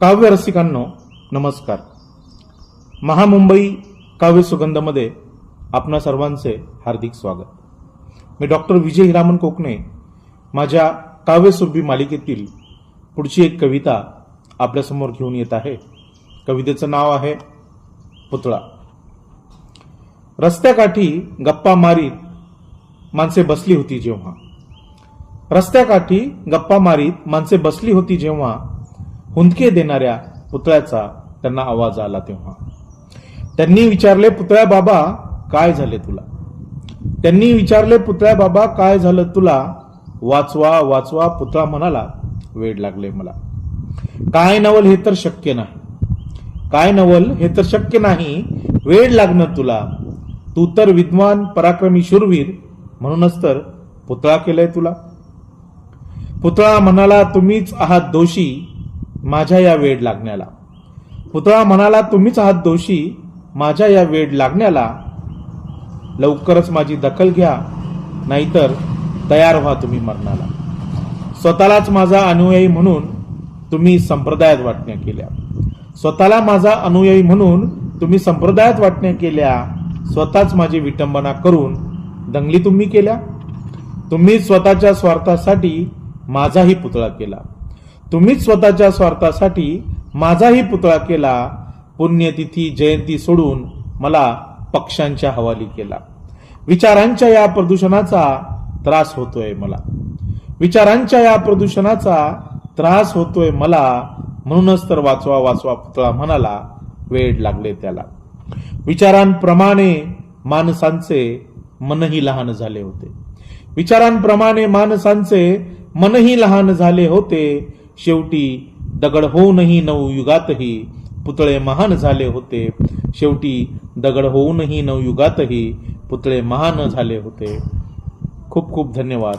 काव्य रसिकांनो नमस्कार. महामुंबई काव्य सुगंधमध्ये आपणा सर्वांचे हार्दिक स्वागत. मी डॉक्टर विजय हिरामन कोकणे माझ्या काव्यसुरभी मालिकेतील पुढची एक कविता आपल्यासमोर घेऊन येत आहे. कवितेचं नाव आहे पुतळा. रस्त्याकाठी गप्पा मारीत माणसे बसली होती जेव्हा. रस्त्याकाठी गप्पा मारीत माणसे बसली होती जेव्हा हुंदके देणाऱ्या पुतळ्याचा त्यांना आवाज आला तेव्हा. त्यांनी विचारले पुतळ्या बाबा काय झाले तुला? त्यांनी विचारले पुतळ्या बाबा काय झालं तुला? वाचवा वाचवा पुतळा म्हणाला वेळ लागले मला. काय नवल हे तर शक्य नाही. काय नवल हे तर शक्य नाही वेळ लागणं तुला. तू तर विद्वान पराक्रमी शूरवीर म्हणूनच तर पुतळा केलाय तुला. पुतळा म्हणाला तुम्हीच आहात दोषी माझ्या या वेड लागण्याला. पुतळा म्हणाला तुम्हीच आहात दोषी. माझ्या या वेड लागण्याला लवकरच माझी दखल घ्या. नाहीतर तयार व्हा तुम्ही मरणाला. स्वतःलाच माझा अनुयायी म्हणून तुम्ही संप्रदायात वाटण्या केल्या. स्वतःला माझा अनुयायी म्हणून तुम्ही संप्रदायात वाटण्या केल्या. स्वतःच माझी विटंबना करून दंगली तुम्ही केल्या. तुम्ही स्वतःच्या स्वार्थासाठी माझाही पुतळा केला. तुम्हीच स्वतःच्या स्वार्थासाठी माझाही पुतळा केला पुण्यतिथी जयंती सोडून मला पक्षांच्या हवाली केला. विचारांच्या या प्रदूषणाचा त्रास होतोय मला. विचारांच्या या प्रदूषणाचा त्रास होतोय मला म्हणूनच तर वाचवा वाचवा पुतळा म्हणाला वेळ लागले त्याला. विचारांप्रमाणे माणसांचे मनही लहान झाले होते. विचारांप्रमाणे माणसांचे मनही लहान झाले होते शेवटी दगड होऊनही नऊ युगातही पुतळे महान झाले होते. शेवटी दगड होऊनही नऊ युगातही पुतळे महान झाले होते. खूप खूप धन्यवाद.